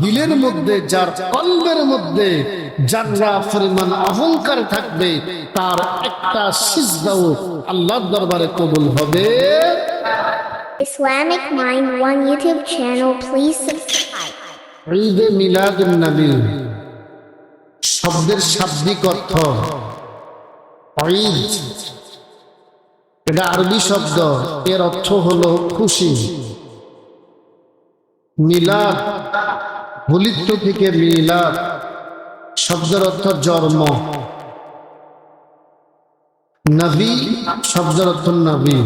দিলের মধ্যে যার কলবের মধ্যে যারা পরিমাণ অহংকার থাকবে তার একটা সিজদাও আল্লাহর দরবারে কবুল হবে। Islamic Mind One YouTube channel, please subscribe. ঈদে মিলাদুন নবী। শব্দের শাব্দিক অর্থ ঈদ। এটা আরবি শব্দ এর অর্থ হলো খুশি। মিলাদ ভুলিত্ব থেকে মিলাদ, শব্দের অর্থ জন্ম। নবী শব্দের অর্থ নবী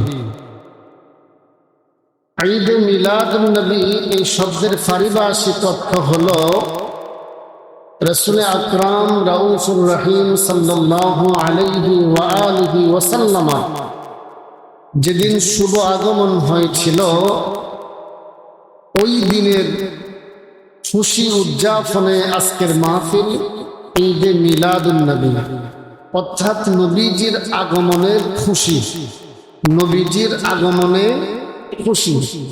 ঈদ মিলাদ নবী, এই শব্দের পারিভাষিক অর্থ হলো রসুল আকরাম রাউফুর রহিম ওয়া আলিহি ওয়াসাল্লাম। যেদিন শুভ আগমন হয়েছিল, ওই দিনের খুশি উদযাপনে আজকের মাহফিল ঈদে মিলাদুন নবী অর্থাৎ নবীজির আগমনের খুশি। নবীজির আগমনে খুশি।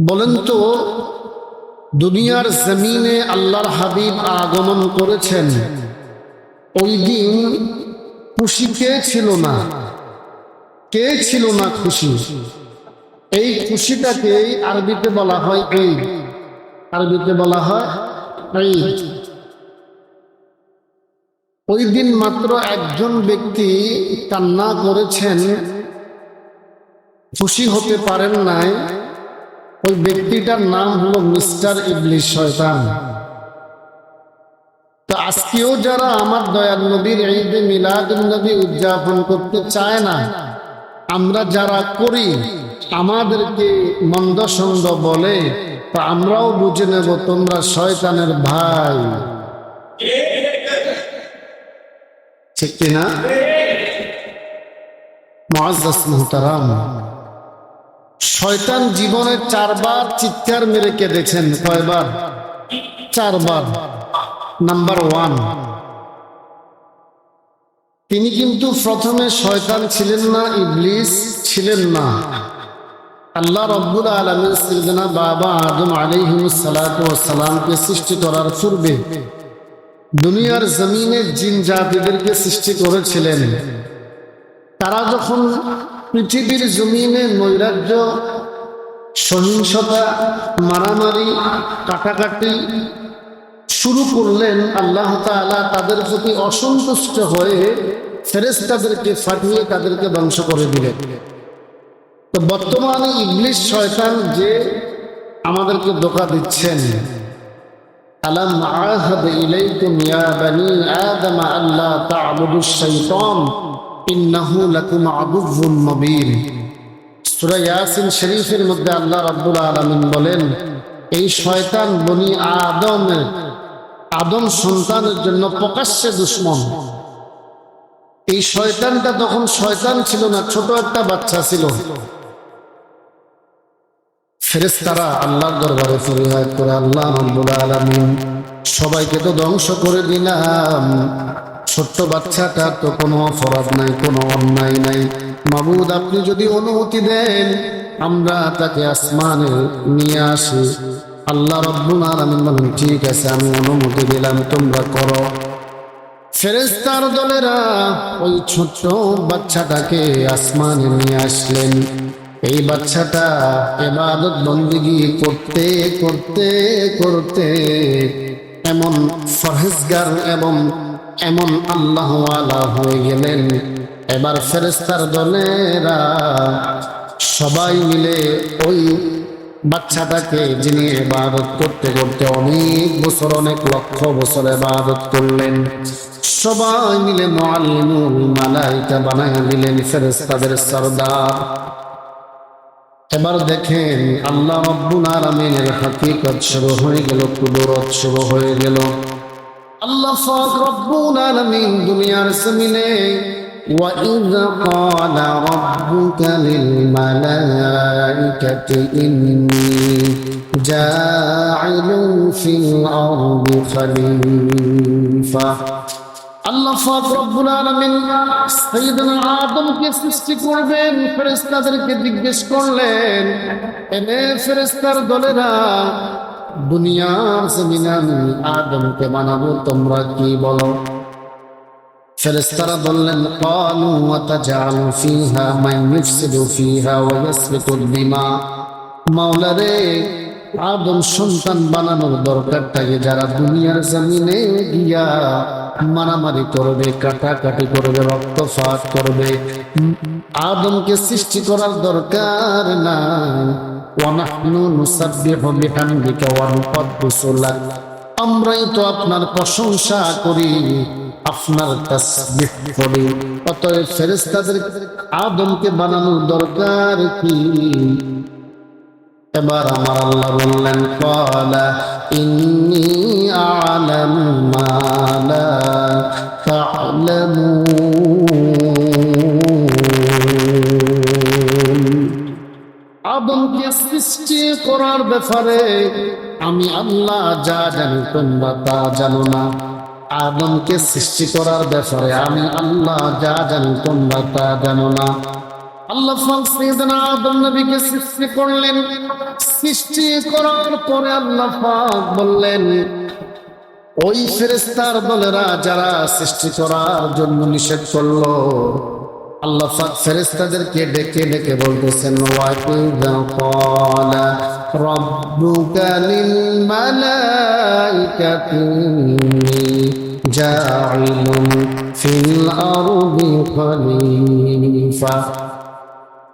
বলেন তো, দুনিয়ার জমিনে আল্লাহর হাবিব আগমন করেছেন। ওই দিন খুশি কে ছিল না? কে ছিল না খুশি? এই খুশিটাকে আরবিতে বলা হয় এই আরবিতে বলা হয় ওই দিন মাত্র একজন ব্যক্তি কান্না করেছেন, খুশি হতে পারেন নাই। ওই ব্যক্তিটার নাম হলো মিস্টার ইবলিশ শয়তান। তো আজকেও যারা আমার দয়াল নবীর ঈদে মিলাদ নবী উদযাপন করতে চায় না, আমরা যারা করি আমাদেরকে মন্দ সন্দ বলে, তো আমরাও বুঝে নেব তোমরা শয়তানের ভাই। ঠিক কিনা? মহাজাস মুহতারাম, শয়তান জীবনে চারবার চিৎকার মেরে কেঁদেছেন। কয়বার? চারবার। Number one. তিনি কিন্তু প্রথমে শয়তান ছিলেন না, ইবলিস ছিলেন না। আল্লাহ রব্বুল আলমের সিলজানা বাবা আদম সালামকে সৃষ্টি করার পূর্বে দুনিয়ার জমিনে জিন জাতিদেরকে সৃষ্টি করেছিলেন। তারা যখন পৃথিবীর জমিনে নৈরাজ্য, সহিংসতা, মারামারি, কাটাকাটি শুরু করলেন, আল্লাহ তাআলা তাদের প্রতি অসন্তুষ্ট হয়ে ফেরেশতাদেরকে ফাটিয়ে তাদেরকে ধ্বংস করে দিলেন। তো বর্তমানে ইংলিশ শয়তান যে আমাদেরকে ধোকা দিচ্ছেন। ইয়া ইয়াসিন শরীফের মধ্যে আল্লাহ বলেন, এই শয়তান বনি আদম আদম সন্তানের জন্য প্রকাশ্যে দুশ্মন। এই শয়তানটা তখন শয়তান ছিল না, ছোট একটা বাচ্চা ছিল। ফেরেশতারা আল্লাহর দরবারে ফরিয়াদ করে, আল্লাহ রাব্বুল আলামিন, সবাইকে তো ধ্বংস করে দিলাম। ছোট্ট বাচ্চাটা তো কোনো অপরাধ নাই, কোনো অন্যায় নাই। মাবুদ, আপনি যদি অনুমতি দেন, আমরা তাকে আসমানে নিয়ে আসি। আল্লাহ রব্বুল আলামিন বলেন, ঠিক আছে, আমি অনুমতি দিলাম, তোমরা করো। ফেরেস্তার দলেরা ওই ছোট্ট বাচ্চাটাকে আসমানে নিয়ে আসলেন। এই বাচ্চাটা এবাদত বন্দিগি করতে করতে করতে এমন ফরহেজগার এবং এমন আল্লাহওয়ালা হয়ে গেলেন। এবার ফেরেস্তার দলেরা সবাই মিলে ওই বাচ্চাটাকে যিনি এবাদত করতে করতে অনেক বছর, অনেক লক্ষ বছর এবাদত করলেন, সবাই মিলে মুআল্লিমুল মালাইকা বানায় দিলেন ফেরেশতাদের সরদার। এবার দেখেন আল্লাহ রব্বুল আলামিনের হাকিকত শুরু হয়ে গেল কুদরত শুরু হয়ে গেল আল্লাহ পাক রব্বুল আলামিন দুনিয়ার জমিনে وإذ قال ربك للملائكة إني جاعل في الأرض خليفة আল্লাহ পাক রব্বুল আলামিন সাইয়েদনা আদমকে সৃষ্টি করবেন, ফেরেশতাদেরকে জিজ্ঞেস করলেন, এনে ফেরেশতার দলেরা দুনিয়ার জমিনে আমি আদমকে বানাবো, তোমরা কি বলো? ফেরেস্তারা বললেন, কালু ওয়াতাজালু ফিহা, মান ইউফসিদু ফিহা ওয়া ইয়াসফিকুদ দিমা। আদম সন্তান বানানোর দরকারটাকে যারা দুনিয়ার জমিনে গিয়া মারামারি করবে, কাটাকাটি করবে, রক্তপাত করবে, আদমকে সৃষ্টি করার দরকার লাক আমরাই তো আপনার প্রশংসা করি, আপনার করি। অতএব আদমকে বানানোর দরকার কি? এবার আমার আল্লাহ বললেন কলা ইন্নি আলামু মা লা তা'লামুন। আদমকে সৃষ্টি করার ব্যাপারে আমি আল্লাহ যা জানি তোমরা তা জানো না। আদমকে সৃষ্টি করার ব্যাপারে আমি আল্লাহ যা জানি তোমরা তা জানো না। আল্লাহ আদম নবীকে সৃষ্টি করলেন। সৃষ্টি করার পরে আল্লাহ পাক বললেন, ওই ফেরেস্তার দলেরা যারা সৃষ্টি করার জন্য নিষেধ করল, আল্লাহ পাক ফেরেস্তাদেরকে ডেকে ডেকে বলতেছেন রাব্বুকা লিল মালাইকাতি আরদি খলিফা।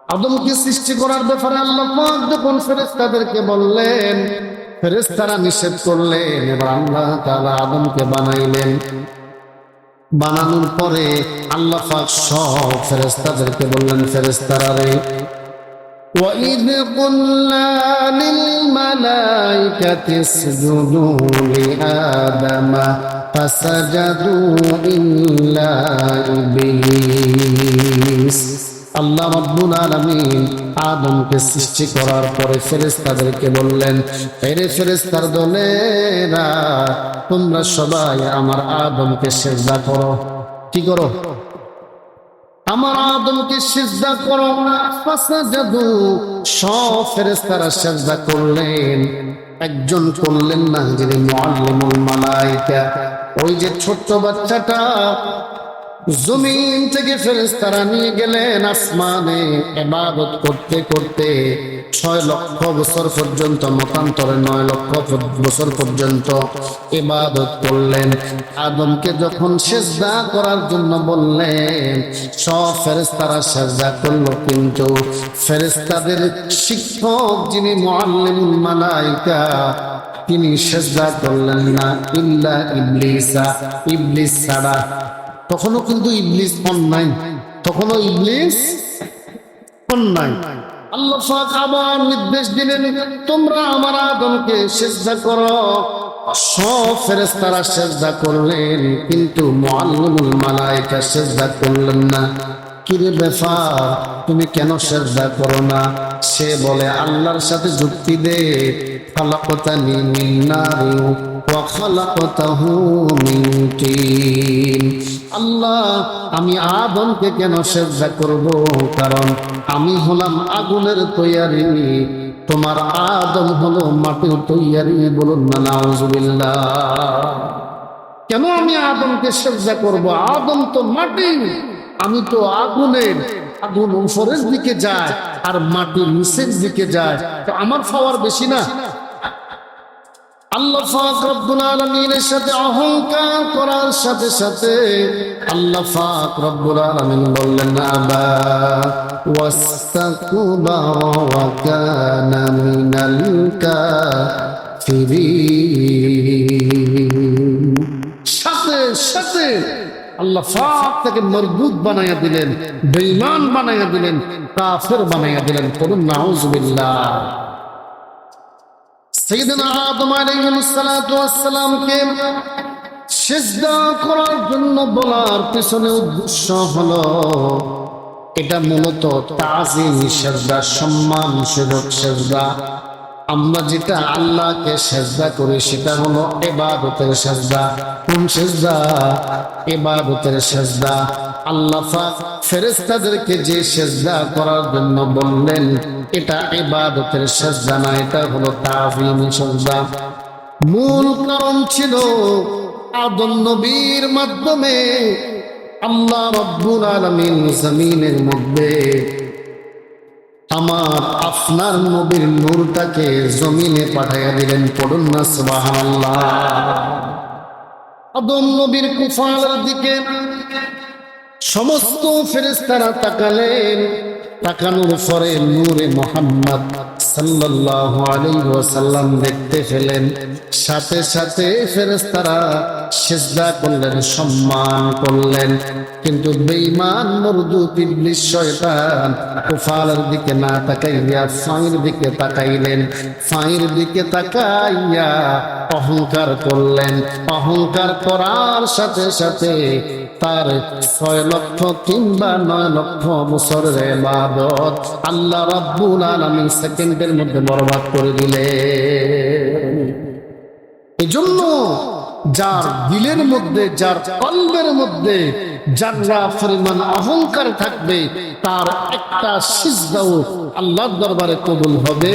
আদমকে সৃষ্টি করার ব্যাপারে আল্লাহ পাক যখন ফেরেস্তাদেরকে বললেন ফেরেস্তারা নিষেধ করলেন এবার আল্লাহ তাআলা আদমকে বানাইলেন বানানোর পরে আল্লাহ পাক সব ফেরেস্তাদেরকে বললেন ফেরেস্তারা রে وإذ قلنا للملائكة اسجدوا لآدم فسجدوا إلا إبليس আল্লাহ আদমকে সৃষ্টি করার পরে বললেন ফেরেশতার দলেরা, তোমরা সবাই আমার আদমকে সেজদা করো। কি করো? আমার আদমকে করো ফাসাজাদু। সব ফেরেশতারা সেজদা করলেন। একজন করলেন না, যিনি মুআল্লিমুল মালাইকা। ওই যে ছোট্ট বাচ্চাটা জমিন থেকে ফেরেশতারা নিয়ে গেলেন আসমানে ইবাদত করতে করতে ছয় লক্ষ বছর পর্যন্ত, মতান্তরে নয় লক্ষ বছর পর্যন্ত ইবাদত করলেন। আদমকে যখন সেজদা করার জন্য বললেন, সব ফেরেশতারা সেজদা করল কিন্তু ফেরেশতাদের শিক্ষক যিনি মুআল্লিমুল মালাইকা, তিনি সেজদা করলেন না। ইল্লা ইবলিসা, ইবলিস ছাড়া তখনও কিন্তু ইবলিস অন্যায় তখনও ইবলিস অন্যায় আল্লাহ পাক আবার নির্দেশ দিলেন, তোমরা আমার আদমকে সেজদা করো। সব ফেরেশতারা সেজদা করলেন, কিন্তু মুআল্লিমুল মালাইকা সেজদা করলেন না। কিরে ব্যাপার? তুমি কেন সেজদা করো না? সে বলে, আল্লাহর সাথে যুক্তি দে। খালাকতানি মিন নারি ওয়া খালাকতাহু মিন তিন। আল্লাহ, আমি আদমকে কেন সেজদা করব? কারণ আমি হলাম আগুনের তৈয়ারি। তোমার আদম হলো মাটির তৈয়ারি বলুন না, নাউজুবিল্লাহ। কেন আমি আদমকে সেজদা করব? আদম তো মাটি, আমি তো আগুনের, আগুন উপরের দিকে যায় আর মাটি নিচের দিকে যায়। তো আমার পাওয়ার বেশি না? আল্লাহ সাথে করার সাথে সাথে বললেন তাকে মরবুত বানাইয়া দিলেন, বেঈমান বানাইয়া দিলেন, কাফের বানাইয়া দিলেন। করুন নাউজুবিল্লাহ। সেজদা করার জন্য বলার উদ্দেশ্য হলো, এটা সম্মান সেজদা। আমরা যেটা আল্লাহকে সেজদা করি সেটা হলো এবাদতের সেজদা। কোন সেজদা? এবাদতের সেজদা। পাক যে সেজদা করার জন্য বললেন, এটা ইবাদতের সেজদা না, এটা হলো সেজদা। মূল কারণ ছিল নবীর মাধ্যমে আল্লাহ রব্বুল জমিনের মধ্যে আমার আপনার নবীর নূরটাকে জমিনে পাঠাইয়া দিলেন, পড়ুন না, সুবহানাল্লাহ। আদম নবীর কুফালের দিকে সমস্ত ফেরেস্তারা তাকালেন, তাকানোর পরে নূরে মোহাম্মদ দেখতে সাথে সাথে ফেরেস্তারা সম্মান করলেন। কিন্তু দিকে না তাকাইয়া ফাঁয়ের দিকে তাকাইলেন। ফাঁয়ের দিকে তাকাইয়া অহংকার করলেন। অহংকার করার সাথে সাথে তার ছয় লক্ষ কিংবা নয় লক্ষ বছরের এবাদত আল্লাহ রাব্বুল আলামিন সেকেন্ডের মধ্যে বরবাদ করে দিলেন এজন্য যার দিলের মধ্যে, যার কল্পের মধ্যে, যারা পরিমাণ অহংকার থাকবে, তার একটা সিজদাও আল্লাহর দরবারে কবুল হবে।